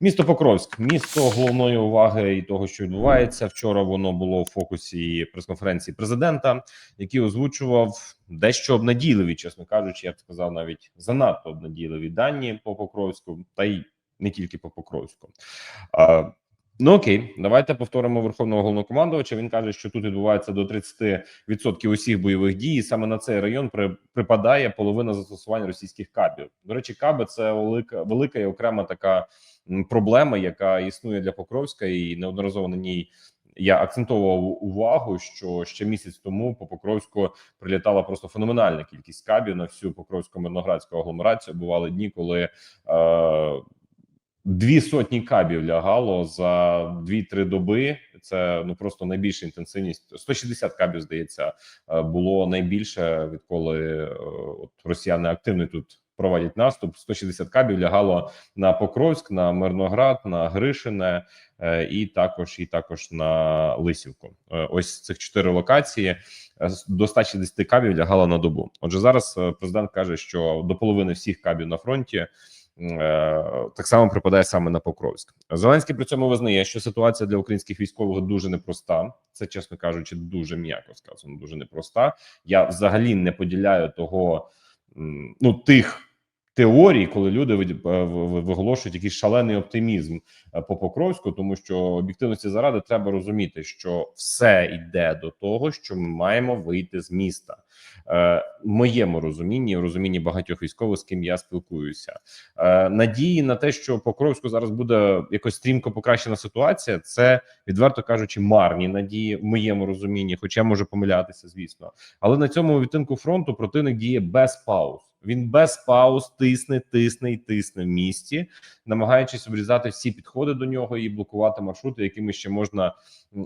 Місто Покровськ, місто головної уваги і того, що відбувається. Вчора воно було в фокусі прес-конференції президента, який озвучував дещо обнадійливі, чесно кажучи, я б сказав, навіть занадто обнадійливі дані по Покровську, та й не тільки по Покровську. Ну окей, давайте повторимо верховного головнокомандувача. Він каже, що тут відбувається до 30% усіх бойових дій. і Саме на цей район при, припадає половина застосувань російських кабів. До речі, каби це велика велика і окрема така проблема, яка існує для Покровська, і неодноразово на ній я акцентував увагу, що ще місяць тому по Покровську прилітала просто феноменальна кількість кабів на всю покровсько мирноградську агломерацію. Бували дні, коли е, дві сотні кабів лягало за 2-3 доби. Це ну просто найбільша інтенсивність. 160 кабів здається е, було найбільше відколи е, от росіяни активно тут проводять наступ. 160 кабів лягало на Покровськ, на Мирноград, на Гришине е, і також і також на Лисівку. Ось цих чотири локації до 160 кабів лягало на добу. Отже, зараз президент каже, що до половини всіх кабів на фронті. Е, Так само припадає саме на Покровськ. Зеленський при цьому визнає, що ситуація для українських військових дуже непроста. Це, чесно кажучи, дуже м'яко сказано, дуже непроста. Я взагалі не поділяю того, ну тих теорій, коли люди е, виголошують якийсь шалений оптимізм е, по Покровську, тому що об'єктивності заради треба розуміти, що все йде до того, що ми маємо вийти з міста. Е, В моєму розумінні, розумінні багатьох військових, з ким я спілкуюся, надії на те, що Покровську зараз буде якось стрімко покращена ситуація, це відверто кажучи, марні надії в моєму розумінні, хоча можу помилятися, звісно. Але на цьому відтинку фронту противник діє без пауз. Він без пауз тисне, тисне і тисне в місті, намагаючись обрізати всі підходи до нього і блокувати маршрути, якими ще можна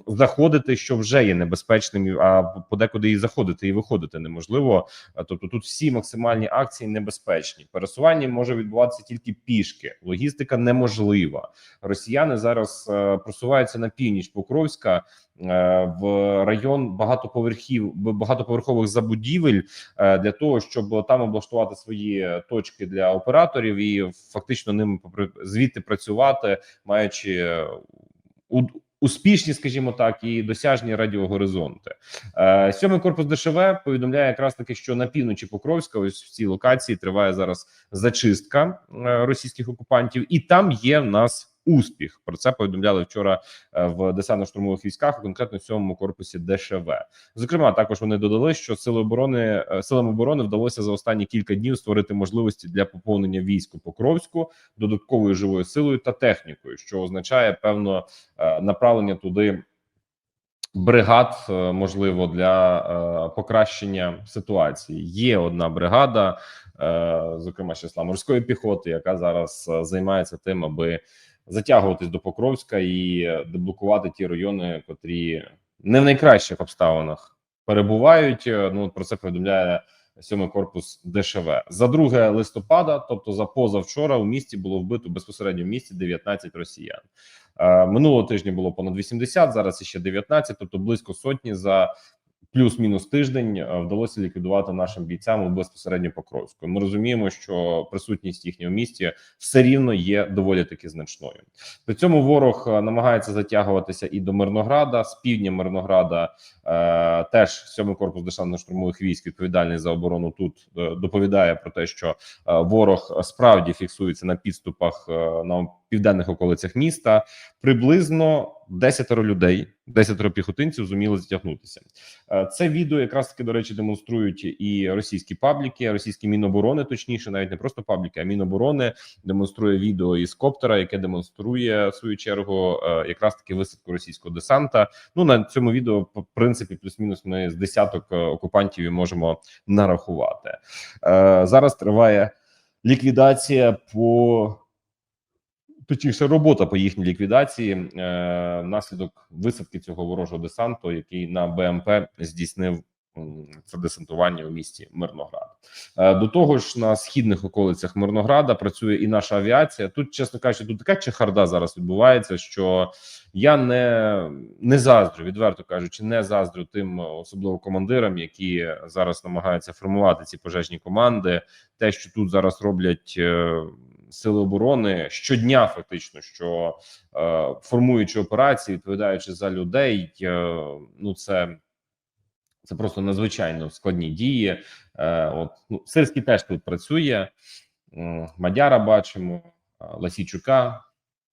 заходити, що вже є небезпечним, а подекуди і заходити, і виходити неможливо. Тобто, тут всі максимальні акції небезпечні. Пересування може відбуватися тільки пішки. Логістика неможлива. Росіяни зараз е, просуваються на північ Покровська е, в район багатоповерхів багатоповерхових забудівель е, для того, щоб там облаштувати свої точки для операторів і фактично ними звідти працювати, маючи е, успішні, скажімо так, і досяжні радіогоризонти. Е, Сьомий корпус ДШВ повідомляє якраз таки, що на півночі Покровська, ось в цій локації, триває зараз зачистка е, російських окупантів, і там є в нас. Успіх про це повідомляли вчора е, в десантно-штурмових військах, конкретно в сьомому корпусі ДШВ. Зокрема, також вони додали, що сили оборони е, силам оборони вдалося за останні кілька днів створити можливості для поповнення військ у Покровську додатковою живою силою та технікою, що означає певно е, направлення туди бригад, можливо, для е, покращення ситуації. Є одна бригада, е, зокрема числа морської піхоти, яка зараз займається тим, аби затягуватись до Покровська і деблокувати ті райони, котрі не в найкращих обставинах перебувають. Е, Ну про це повідомляє сьомий корпус ДШВ. За 2 листопада, тобто за позавчора, у місті було вбито безпосередньо в місті 19 росіян. Е, Минулого тижня було понад 80, зараз іще 19, тобто близько сотні за плюс-мінус тиждень е, вдалося ліквідувати нашим бійцям безпосередньо Покровську. Ми розуміємо, що присутність їхнього місті все рівно є доволі таки значною. При цьому ворог е, намагається затягуватися і до Мирнограда з півдня Мирнограда. Е, теж сьомий корпус десантно-штурмових військ відповідальний за оборону тут е, доповідає про те, що ворог справді фіксується на підступах на південних околицях міста. Приблизно 10 людей, 10 піхотинців зуміли затягнутися. Е, Це відео якраз таки до речі демонструють і російські пабліки, російські міноборони, точніше, навіть не просто пабліки, а міноборони демонструє відео із коптера, яке демонструє в свою чергу е, якраз таки висадку російського десанта. Ну на цьому відео, в принципі, плюс-мінус ми з десяток е, окупантів можемо нарахувати. Зараз триває ліквідація по. Точніше, робота по їхній ліквідації е, внаслідок висадки цього ворожого десанту, який на БМП здійснив це десантування у місті Мирноград. Е, До того ж, на східних околицях Мирнограда працює і наша авіація. Тут, чесно кажучи, тут така чехарда зараз відбувається, що я не, не заздрю, відверто кажучи, не заздрю тим, особливо командирам, які зараз намагаються формувати ці пожежні команди. Те, що тут зараз роблять. Сили оборони щодня, фактично, що е, формуючи операції, відповідаючи за людей, е, ну це. Це просто надзвичайно складні дії. Е, от ну, Сирський теж тут працює. Мадяра бачимо, е, Ласійчука,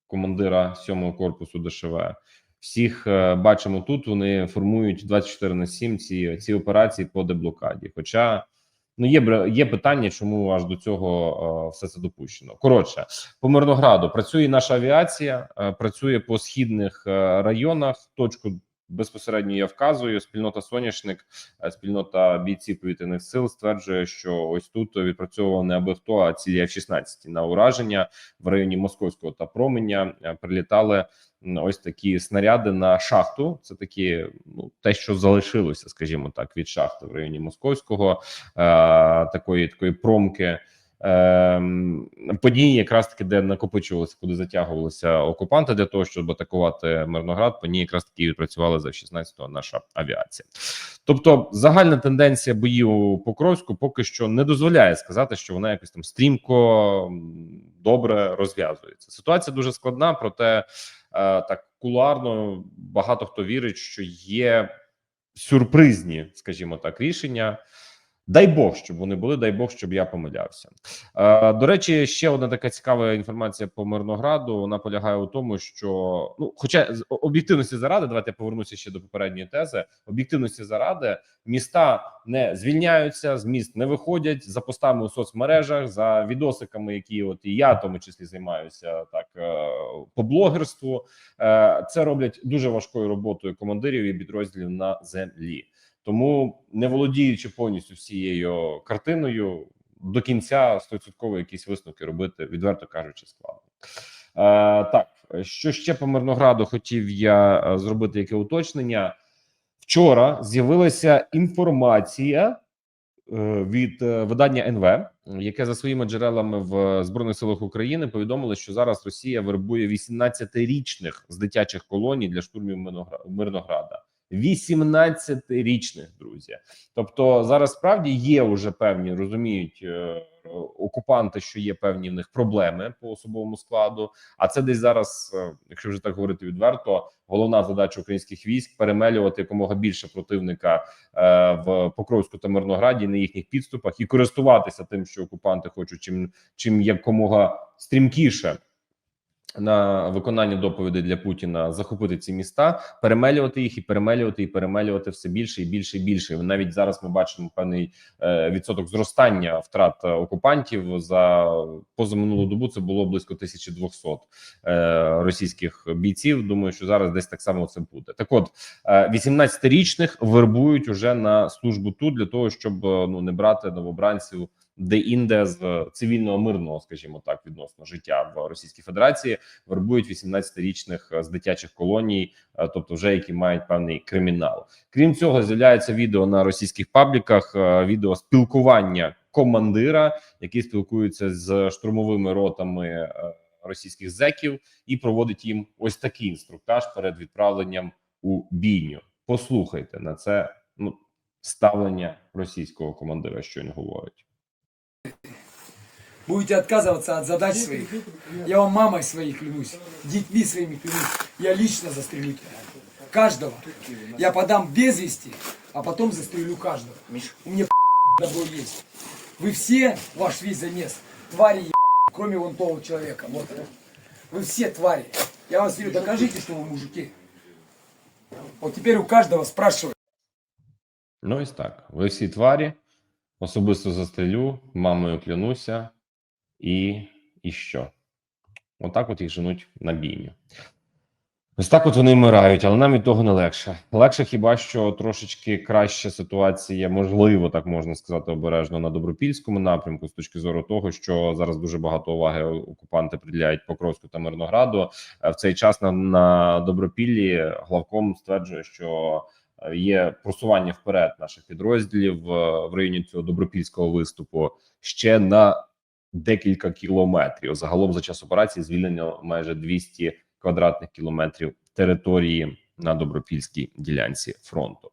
командира 7-го корпусу ДШВ. Всіх е, бачимо тут. Вони формують 24 на 7 ці, ці операції по деблокаді. Хоча ну є є питання, чому аж до цього е, все це допущено. Коротше, по Мирнограду працює наша авіація, е, працює по східних е, районах. Точку безпосередньо я вказую. Спільнота соняшник, е, спільнота бійців повітряних сил стверджує, що ось тут відпрацьовував не аби хто, а ці F-16 на ураження в районі Московського та Променя е, прилітали ось такі снаряди на шахту. Це такі, ну те, що залишилося, скажімо так, від шахти в районі Московського, е, такої такої промки. Ем, події, якраз таки, де накопичувалися, куди затягувалися окупанти для того, щоб атакувати Мирноград, по ній якраз таки відпрацювала за 16-го наша авіація. Тобто, загальна тенденція боїв у Покровську поки що не дозволяє сказати, що вона якось там стрімко добре розв'язується. Ситуація дуже складна, проте е, так кулуарно багато хто вірить, що є сюрпризні, скажімо так, рішення. Дай Бог, щоб вони були. Дай Бог, щоб я помилявся. Е, до речі, ще одна така цікава інформація по Мирнограду. Вона полягає у тому, що ну, хоча об'єктивності заради, давайте я повернуся ще до попередньої тези. Об'єктивності заради міста не звільняються, з міст не виходять за постами у соцмережах, за відосиками, які от і я в тому числі займаюся так е, по блогерству. Е, Це роблять дуже важкою роботою командирів і підрозділів на землі. Тому, не володіючи повністю всією картиною, до кінця 100% якісь висновки робити, відверто кажучи, складно. Е, так, що ще по Мирнограду хотів я е, зробити яке уточнення. Вчора з'явилася інформація е, від е, видання НВ, яке за своїми джерелами в Збройних силах України повідомило, що зараз Росія вербує 18-річних з дитячих колоній для штурмів Мирногра- Мирнограда. 18-річних друзі. Тобто зараз справді є вже певні розуміють е, окупанти, що є певні в них проблеми по особовому складу. А це десь зараз, е, якщо вже так говорити відверто, головна задача українських військ перемелювати якомога більше противника е, в Покровську та Мирнограді на їхніх підступах і користуватися тим, що окупанти хочуть чим чим якомога стрімкіше. На виконання доповідей для Путіна захопити ці міста, перемелювати їх і перемелювати, і перемелювати все більше і більше і більше. Навіть зараз ми бачимо певний е, відсоток зростання втрат е, окупантів за позаминулу добу. Це було близько 1200 е, російських бійців. Думаю, що зараз десь так само це буде. Так, от е, 18-річних вербують уже на службу тут для того, щоб е, ну не брати новобранців де-інде з цивільного мирного, скажімо так, відносно життя в Російській Федерації вербують 18-річних е, з дитячих колоній, е, тобто вже які мають певний кримінал. Крім цього, з'являється відео на російських пабліках, е, відео спілкування командира, який спілкується з штурмовими ротами російських зеків, і проводить їм ось такий інструктаж перед відправленням у бійню. Послухайте на це ну ставлення російського командира, що він говорить. Будете отказываться от задач своих, я вам мамой своей клянусь, детьми своими клянусь, я лично застрелю тебя. Каждого. Я подам без вести, а потом застрелю каждого. У меня добро есть. Вы все, ваш весь замес, твари кроме вон того человека. Вот. Вы все твари. Я вам говорю, докажите, что вы мужики. Вот теперь у каждого спрашиваю. Ну, ось так. Ви всі тварі, особисто застрелю, мамою клянуся, і, і що? Отак от їх женуть на бійню. Ось так от вони вмирають, але нам від того не легше. Легше хіба що трошечки краща ситуація, можливо, так можна сказати, обережно на добропільському напрямку, з точки зору того, що зараз дуже багато уваги окупанти приділяють Покровську та Мирнограду. Е, В цей час на, на добропіллі главком стверджує, що є просування вперед наших підрозділів е, в районі цього добропільського виступу ще на декілька кілометрів. Загалом за час операції звільнено майже 200 квадратних кілометрів території на добропільській ділянці фронту.